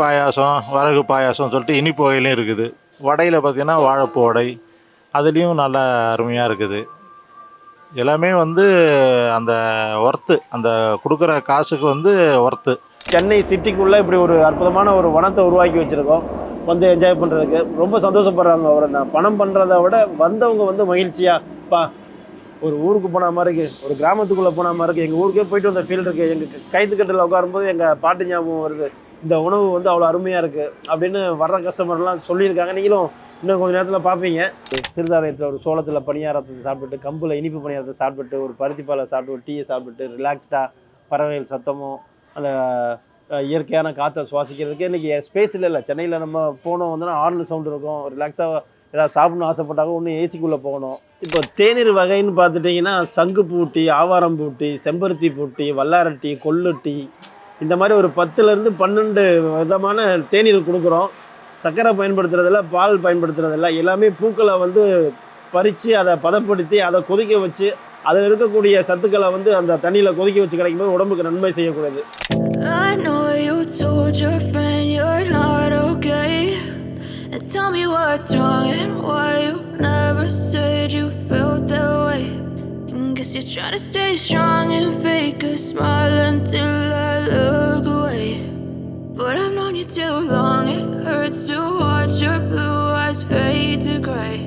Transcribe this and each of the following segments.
பாயாசம் வரகு பாயாசம் சொல்லிட்டு இனிப்பு வகையிலையும் இருக்குது. வடையில் பார்த்திங்கன்னா வாழைப்பூ வடை அதுலேயும் நல்லா அருமையாக இருக்குது. எல்லாமே வந்து அந்த ஒர்த்து அந்த கொடுக்குற காசுக்கு வந்து ஒர்த்து சென்னை சிட்டிக்குள்ளே இப்படி ஒரு அற்புதமான ஒரு வனத்தை உருவாக்கி வச்சுருக்கோம். வந்து என்ஜாய் பண்ணுறதுக்கு ரொம்ப சந்தோஷப்படுறாங்க அவரை. நான் பணம் பண்ணுறத விட வந்தவங்க வந்து மகிழ்ச்சியாக பா ஒரு ஊருக்கு போன மாதிரி இருக்குது ஒரு கிராமத்துக்குள்ளே போன மாதிரி இருக்குது எங்கள் ஊருக்கே போயிட்டு வந்த ஃபீல் இருக்குது எங்கள் கைத்துக்கட்டில் உட்காரும்போது எங்கள் பாட்டு ஞாபகம் வருது. இந்த உணவு வந்து அவ்வளோ அருமையாக இருக்குது அப்படின்னு வர்ற கஸ்டமர்லாம் சொல்லியிருக்காங்க. நீங்களும் இன்னும் கொஞ்ச நேரத்தில் பார்ப்பீங்க சிறுதானியத்தில் ஒரு சோளத்தில் பணியாரத்தை சாப்பிட்டு கம்பில் இனிப்பு பணியாரத்தை சாப்பிட்டு ஒரு பருத்திப்பாலை சாப்பிட்டு ஒரு டீயை சாப்பிட்டு ரிலாக்ஸ்டாக பறவைகள் சத்தமும் அந்த இயற்கையான காற்றை சுவாசிக்கிறதுக்கு இன்றைக்கி ஸ்பேஸ் இல்லை இல்லை. சென்னையில் நம்ம போனோம் வந்தோம்னா ஆர்னு சவுண்ட் இருக்கும். ரிலாக்ஸாக ஏதாவது சாப்பிடணும் ஆசைப்பட்டாங்க ஒன்று ஏசிக்குள்ளே போகணும். இப்போ தேநீர் வகைன்னு பார்த்துட்டிங்கன்னா சங்கு பூட்டி ஆவாரம் பூட்டி செம்பருத்தி பூட்டி வல்லாரட்டி கொல்லுட்டி இந்த மாதிரி ஒரு பத்துலேருந்து பன்னெண்டு விதமான தேநீர் கொடுக்குறோம். சர்க்கரை பயன்படுத்துறதில்ல பால் பயன்படுத்துறதில்ல. எல்லாமே பூக்களை வந்து பறித்து அதை பதப்படுத்தி அதை கொதிக்க வச்சு அதில் இருக்கக்கூடிய சத்துக்களை வந்து அந்த தண்ணியில் கொதிக்க வச்சு கிடைக்கும்போது உடம்புக்கு நன்மை செய்யக்கூடாது tell me what's wrong and why you never said you felt that way. And guess you're trying to stay strong and fake a smile until I look away. But I've known you too long, it hurts to watch your blue eyes fade to gray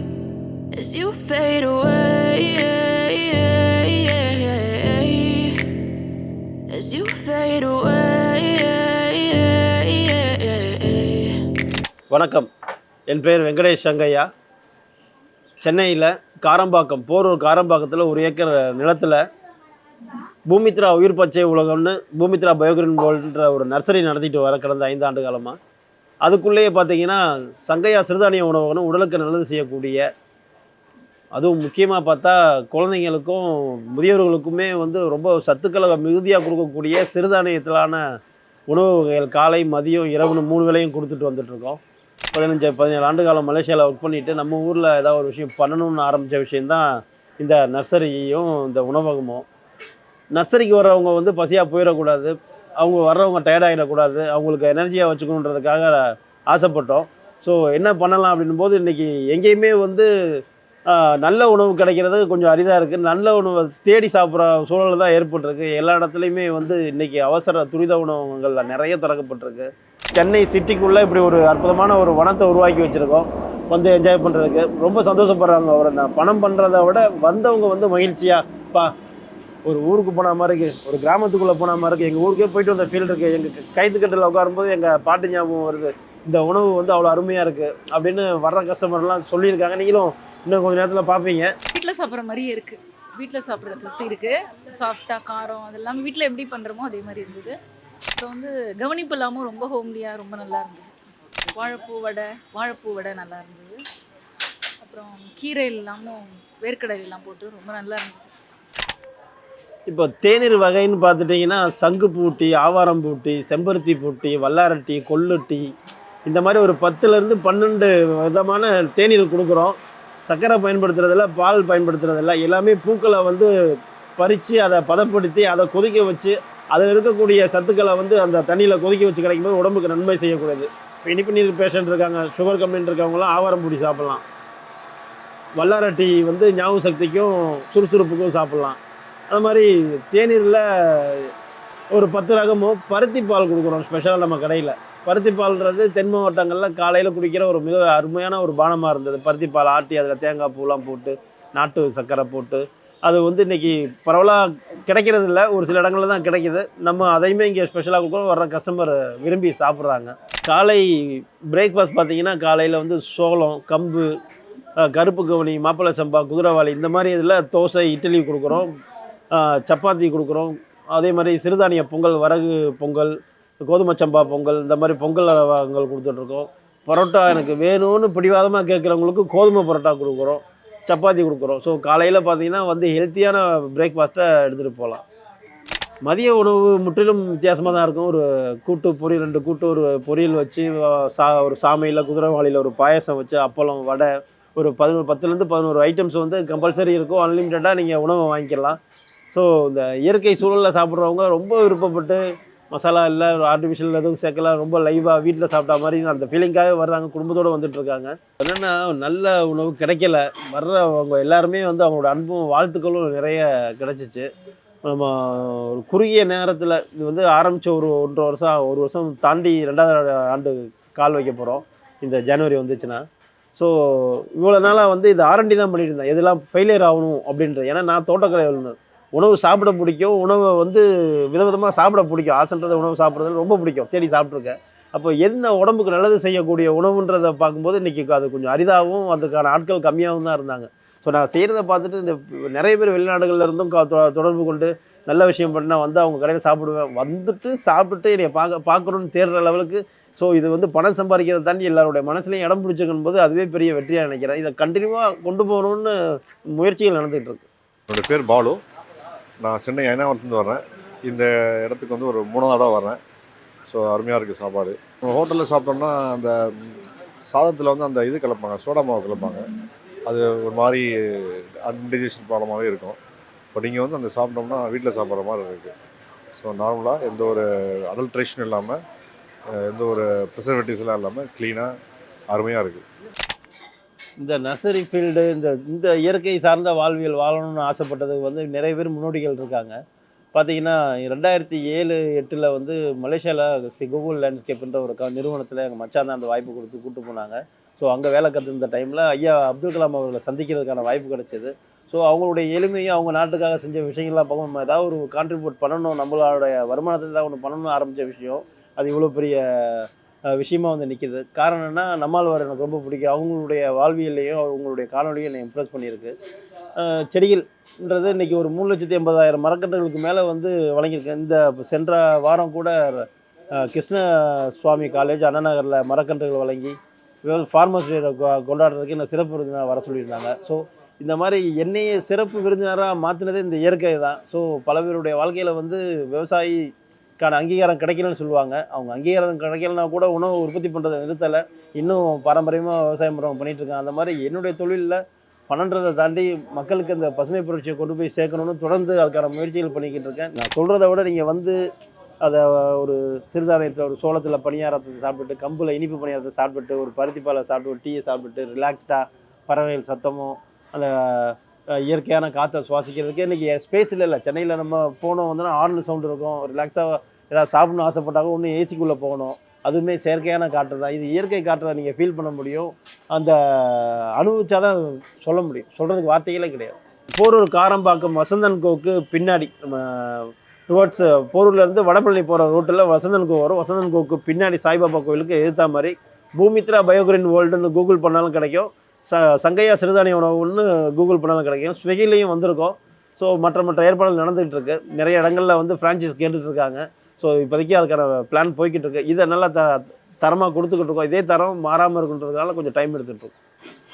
as you fade away. As you fade away. வணக்கம் என் பேர் வெங்கடேஷ் சங்கையா சென்னையில் காரம்பாக்கம் போரூர் காரம்பாக்கத்தில் ஒரு acre நிலத்தில் பூமித்ரா உயிர் பச்சை உலகம்னு பூமித்ரா பயோகிரின் போல்ன்ற ஒரு nursery நடத்திட்டு வர கடந்த ஐந்து ஆண்டு காலமாக அதுக்குள்ளேயே பார்த்தீங்கன்னா சங்கையா சிறுதானிய உணவகம்னு உடலுக்கு நல்லது செய்யக்கூடிய அதுவும் முக்கியமாக பார்த்தா குழந்தைங்களுக்கும் முதியவர்களுக்குமே வந்து ரொம்ப சத்துக்களை மிகுதியாக கொடுக்கக்கூடிய சிறுதானியத்திலான உணவு வகைகள் காலை மதியம் இரவுன்னு மூணு வேளையும் கொடுத்துட்டு வந்துட்டுருக்கோம் பதினஞ்சு பதினேழு ஆண்டு காலம் மலேசியாவில் ஒர்க் பண்ணிவிட்டு நம்ம ஊரில் ஏதாவது ஒரு விஷயம் பண்ணணும்னு ஆரம்பித்த விஷயந்தான் இந்த நர்சரியும் இந்த உணவகமும். நர்சரிக்கு வர்றவங்க வந்து பசியாக போயிடக்கூடாது. அவங்க வர்றவங்க டயர்டாகிடக்கூடாது அவங்களுக்கு எனர்ஜியாக வச்சுக்கணுன்றதுக்காக ஆசைப்பட்டோம். ஸோ என்ன பண்ணலாம் அப்படின்னும் போது இன்றைக்கி எங்கேயுமே வந்து நல்ல உணவு கிடைக்கிறது கொஞ்சம் அரிதாக இருக்குது நல்ல உணவை தேடி சாப்பிட்ற சூழல் தான் ஏற்பட்டிருக்கு. எல்லா இடத்துலையுமே வந்து இன்றைக்கி அவசர துரித உணவகங்கள் நிறைய திறக்கப்பட்டிருக்கு. சென்னை சிட்டிக்குள்ளே இப்படி ஒரு அற்புதமான ஒரு வனத்தை உருவாக்கி வச்சுருக்கோம். வந்து என்ஜாய் பண்ணுறதுக்கு ரொம்ப சந்தோஷப்படுறாங்க அவரை. நான் பணம் பண்ணுறத விட வந்தவங்க வந்து மகிழ்ச்சியாக பா ஒரு ஊருக்கு போன மாதிரி இருக்குது ஒரு கிராமத்துக்குள்ளே போன மாதிரி இருக்குது எங்கள் ஊருக்கே போயிட்டு வந்த ஃபீல் இருக்குது எங்கள் கைத்துக்கட்டில் உட்காரும்போது எங்கள் பாட்டு ஞாபகம் வருது. இந்த உணவு வந்து அவ்வளோ அருமையாக இருக்குது அப்படின்னு வர்ற கஸ்டமர்லாம் சொல்லியிருக்காங்க. நீங்களும் இன்னும் கொஞ்சம் நேரத்தில் பார்ப்பீங்க வீட்டில் சாப்பிட்ற மாதிரியே இருக்குது வீட்டில் சாப்பிட்ற சத்து இருக்குது சாஃப்டாக காரம் அதெல்லாம் வீட்டில் எப்படி பண்ணுறோமோ அதே மாதிரி இருந்தது. அப்புறம் வந்து கவனிப்பு இல்லாமல் ரொம்ப ஹோம்லியாக ரொம்ப நல்லா இருந்தது. வாழைப்பூ வடை வாழைப்பூ வடை நல்லா இருந்தது. அப்புறம் கீரை இல்லாமல் வேர்க்கடலை எல்லாம் போட்டு ரொம்ப நல்லா இருந்தது. இப்போ தேநீர் வகைன்னு பார்த்துட்டிங்கன்னா சங்கு பூட்டி ஆவாரம் பூட்டி செம்பருத்தி பூட்டி வல்லாரட்டி கொள்ளுட்டி இந்த மாதிரி ஒரு பத்துலேருந்து பன்னெண்டு விதமான தேநீர் கொடுக்குறோம். சர்க்கரை பயன்படுத்துறதில்ல பால் பயன்படுத்துறதில்ல. எல்லாமே பூக்களை வந்து பறித்து அதை பதப்படுத்தி அதை கொதிக்க வச்சு அதில் இருக்கக்கூடிய சத்துக்களை வந்து அந்த தண்ணியில் கொதிக்க வச்சு கிடைக்கும்போது உடம்புக்கு நன்மை செய்யக்கூடாது இப்போ இனிப்பு நீர் பேஷண்ட் இருக்காங்க சுகர் கம்ப்ளைண்ட் இருக்கவங்களாம் ஆவாரம் பூடி சாப்பிட்லாம். வல்லாரட்டி வந்து ஞாபக சக்திக்கும் சுறுசுறுப்புக்கும் சாப்பிட்லாம். அது மாதிரி தேநீரில் ஒரு பத்து ரகமும் பருத்தி பால் கொடுக்குறோம் ஸ்பெஷலாக நம்ம கடையில். பருத்தி பால்ன்றது தென் மாவட்டங்களில் காலையில் குடிக்கிற ஒரு மிக அருமையான ஒரு பானமாக இருந்தது. பருத்தி பால் ஆட்டி அதில் தேங்காய் பூலாம் போட்டு நாட்டு சர்க்கரை போட்டு அது வந்து இன்றைக்கி பரவலாக கிடைக்கிறது இல்லை ஒரு சில இடங்களில் தான் கிடைக்கிது. நம்ம அதையுமே இங்கே ஸ்பெஷலாக கொடுக்குறோம் வர்ற கஸ்டமர் விரும்பி சாப்பிட்றாங்க. காலை பிரேக்ஃபாஸ்ட் பார்த்தீங்கன்னா காலையில் வந்து சோளம் கம்பு கருப்பு கவனி மாப்பிள்ளை சம்பா குதிரைவாளி இந்த மாதிரி இதில் தோசை இட்லி கொடுக்குறோம். சப்பாத்தி கொடுக்குறோம். அதே மாதிரி சிறுதானிய பொங்கல் வரகு பொங்கல் கோதுமை சம்பா பொங்கல் இந்த மாதிரி பொங்கல் கொடுத்துட்ருக்கோம் பரோட்டா எனக்கு வேணும்னு பிடிவாதமாக கேட்குறவங்களுக்கு கோதுமை பரோட்டா கொடுக்குறோம். சப்பாத்தி கொடுக்குறோம். ஸோ காலையில் பார்த்தீங்கன்னா வந்து ஹெல்த்தியான பிரேக்ஃபாஸ்ட்டை எடுத்துகிட்டு போகலாம் மதிய உணவு முற்றிலும் வித்தியாசமாக தான் இருக்கும். ஒரு கூட்டு பொரியல் ரெண்டு கூட்டு ஒரு பொரியல் வச்சு சா ஒரு சாமையில் குதிரைவாளியில் ஒரு பாயசம் வச்சு அப்பளம் வடை ஒரு பதினோரு பத்துலேருந்து பதினோரு ஐட்டம்ஸ் வந்து கம்பல்சரி இருக்கும். அன்லிமிட்டடாக நீங்கள் உணவை வாங்கிக்கலாம். ஸோ இந்த இயற்கை சூழலில் சாப்பிட்றவங்க ரொம்ப விருப்பப்பட்டு மசாலா இல்லை ஆர்டிஃபிஷியல் எதுவும் சேர்க்கலாம் ரொம்ப லைவாக வீட்டில் சாப்பிட்டா மாதிரி அந்த ஃபீலிங்காகவே வர்றாங்க குடும்பத்தோடு வந்துட்டுருக்காங்க. என்னென்னா நல்ல உணவு கிடைக்கல. வர்றவங்க எல்லாருமே வந்து அவங்களோட அன்பும் வாழ்த்துக்களும் நிறைய கிடைச்சிச்சு. நம்ம ஒரு குறுகிய நேரத்தில் இது வந்து ஆரம்பித்த ஒரு ஒன்றரை வருஷம் ஒரு வருஷம் தாண்டி ரெண்டாவது ஆண்டு கால் வைக்க போகிறோம் இந்த ஜனவரி வந்துச்சுன்னா. ஸோ இவ்வளோ நாளாக வந்து இது ஆரண்டி தான் பண்ணிட்டு இருந்தேன். எதெல்லாம் ஃபெயிலியர் ஆகணும் அப்படின்றது ஏன்னா நான் தோட்டக்கலை வல்லுநர். உணவு சாப்பிட பிடிக்கும். உணவை வந்து விதவிதமாக சாப்பிட பிடிக்கும். ஆசைன்றத உணவு சாப்பிட்றது ரொம்ப பிடிக்கும். தேடி சாப்பிட்ருக்கேன் அப்போ என்ன உடம்புக்கு நல்லது செய்யக்கூடிய உணவுன்றதை பார்க்கும்போது இன்றைக்கி அது கொஞ்சம் அரிதாகவும் அதுக்கான ஆட்கள் கம்மியாகவும் தான் இருந்தாங்க. ஸோ நான் செய்கிறத பார்த்துட்டு இந்த நிறைய பேர் வெளிநாடுகளில் இருந்தும் தொடர்பு கொண்டு நல்ல விஷயம் பண்ணால் வந்து அவங்க கடையில் சாப்பிடுவேன். வந்துட்டு சாப்பிட்டு என்னை பார்க்க பார்க்கணுன்னு தேடுற லெவலுக்கு ஸோ இது வந்து பணம் சம்பாதிக்கிறத தாண்டி எல்லாருடைய மனசுலையும் இடம் பிடிச்சிக்கும் போது அதுவே பெரிய வெற்றியாக நினைக்கிறேன். இதை கண்டினியூவாக கொண்டு போகணுன்னு முயற்சிகள் நடந்துகிட்டு இருக்கு. என்னோடய பேர் பாலு. நான் சென்னை ஐநாவரத்துலேருந்து வர்றேன். இந்த இடத்துக்கு வந்து ஒரு மூணாவது தடவை வர்றேன். ஸோ அருமையாக இருக்குது சாப்பாடு. ஹோட்டலில் சாப்பிட்டோம்னா அந்த சாதத்தில் வந்து அந்த இது கலப்பாங்க சோடா மாவு கலப்பாங்க. அது ஒரு மாதிரி அன்டைஜஷன் ப்ராப்ளமாகவே இருக்கும். பட் இங்கே வந்து அந்த சாப்பிட்டோம்னா வீட்டில் சாப்பிட்ற மாதிரி இருக்குது ஸோ நார்மலாக எந்த ஒரு அடல்ட்ரேஷன் இல்லாமல் எந்த ஒரு ப்ரிசர்வேட்டிவ்ஸ்லாம் இல்லாமல் க்ளீனாக அருமையாக இருக்குது இந்த நர்சரி ஃபீல்டு இந்த இந்த இயற்கை சார்ந்த வாழ்வியல் வாழணும்னு ஆசைப்பட்டது வந்து நிறைய பேர் முன்னோடிகள் இருக்காங்க. பார்த்தீங்கன்னா ரெண்டாயிரத்தி ஏழு எட்டில் வந்து மலேசியாவில் ஸ்ரீ கூகுள் லேண்ட்ஸ்கேப்ன்ற ஒரு க நிறுவனத்தில் எங்கள் மச்சான் தான் அந்த வாய்ப்பு கொடுத்து கூட்டு போனாங்க. ஸோ அங்கே வேலை கற்றுருந்த டைமில் ஐயா அப்துல் கலாம் அவர்களை சந்திக்கிறதுக்கான வாய்ப்பு கிடைச்சிது. ஸோ அவங்களுடைய எளிமையும் அவங்க நாட்டுக்காக செஞ்ச விஷயங்கள்லாம் பார்க்கும் நம்ம ஏதாவது ஒரு கான்ட்ரிபியூட் பண்ணணும் நம்மளோடைய வருமானத்தில் தான் ஒன்று பண்ணணும்னு ஆரம்பித்த விஷயம். அது இவ்வளோ பெரிய விஷயமா வந்து நிற்கிது காரணம் நம்மாழ்வார் எனக்கு ரொம்ப பிடிக்கும். அவங்களுடைய வாழ்வியல்லையும் அவங்களுடைய காணொலியும் என்னை இம்ப்ரெஸ் பண்ணியிருக்கு. செடிகள்ன்றது இன்னைக்கு ஒரு மூணு லட்சத்தி எண்பதாயிரம் மரக்கன்றுகளுக்கு மேலே வந்து வழங்கியிருக்கேன் இந்த சென்ற வாரம் கூட கிருஷ்ண சுவாமி காலேஜ் அண்ணா நகரில் மரக்கன்றுகள் வழங்கி ஃபார்மர்ஸ் டே கொண்டாடுறதுக்கு என்ன சிறப்பு விருந்தினர் வர சொல்லியிருந்தாங்க. ஸோ இந்த மாதிரி என்னையே சிறப்பு விருந்தினராக மாற்றினதே இந்த இயற்கை தான். ஸோ பல பேருடைய வாழ்க்கையில் வந்து விவசாயி விவசாயிக்கான அங்கீகாரம் கிடைக்கலன்னு சொல்லுவாங்க. அவங்க அங்கீகாரம் கிடைக்கலனா கூட உணவு உற்பத்தி பண்ணுறதை நிறுத்தலை. இன்னும் பாரம்பரியமாக விவசாயம் பண்ணுறவங்க பண்ணிட்டு இருக்காங்க. அந்த மாதிரி என்னுடைய தொழிலில் பன்னெண்டதை தாண்டி மக்களுக்கு அந்த பசுமை புரட்சியை கொண்டு போய் சேர்க்கணும்னு தொடர்ந்து அதுக்கான முயற்சிகள் பண்ணிக்கிட்டு இருக்கேன். நான் சொல்கிறத விட நீங்கள் வந்து அதை ஒரு சிறுதானியத்தில் ஒரு சோளத்தில் பணியாரத்தை சாப்பிட்டு கம்பில் இனிப்பு பணியாரத்தை சாப்பிட்டு ஒரு பருத்தி பாலை சாப்பிட்டு ஒரு டீயை சாப்பிட்டு ரிலாக்ஸ்டாக பறவைகள் சத்தமும் அந்த இயற்கையான காற்றை சுவாசிக்கிறதுக்கு இன்றைக்கி ஸ்பேஸில் இல்லை சென்னையில் நம்ம போனோம் வந்தோம்னா ஹார்ன் சவுண்டு இருக்கும். ரிலாக்ஸாக ஏதாவது சாப்பிடணும் ஆசைப்பட்டாலும் ஒன்று ஏசிக்குள்ளே போகணும். அதுவுமே செயற்கையான காற்று தான். இது இயற்கை காற்றை நீங்கள் ஃபீல் பண்ண முடியும். அந்த அனுபவிச்சா தான் சொல்ல முடியும். சொல்கிறதுக்கு வார்த்தைகளே கிடையாது. போரூர் காரம்பாக்கம் வசந்தன் கோவுக்கு பின்னாடி நம்ம டுவர்ட்ஸ் போரூர்லேருந்து வடபழனி போகிற ரோட்டில் வசந்தன் கோ வரும். வசந்தன் கோவுக்கு பின்னாடி சாய்பாபா கோவிலுக்கு எதிர்த்த மாதிரி பூமித்ரா பயோகிரீன் வேர்ல்டுன்னு கூகுள் பண்ணாலும் கிடைக்கும். ச சங்கையா சிறுதானிய உணவுன்னு கூகுள் பண்ணாலும் கிடைக்கும். ஸ்விக்கிலையும் வந்திருக்கோம். ஸோ மற்ற மற்ற ஏற்பாடுகள் நடந்துகிட்டு இருக்கு நிறைய இடங்களில் வந்து ஃப்ரான்ச்சைஸ் கேட்டுட்டு இருக்காங்க ஸோ இப்போதைக்கு அதுக்கான பிளான் போய்கிட்டு இருக்கு இதை நல்லா த தரமாக கொடுத்துக்கிட்டு இருக்கோம் இதே தரம் மாறாமல் இருக்குன்றதுனால கொஞ்சம் டைம் எடுத்துகிட்டு இருக்கோம்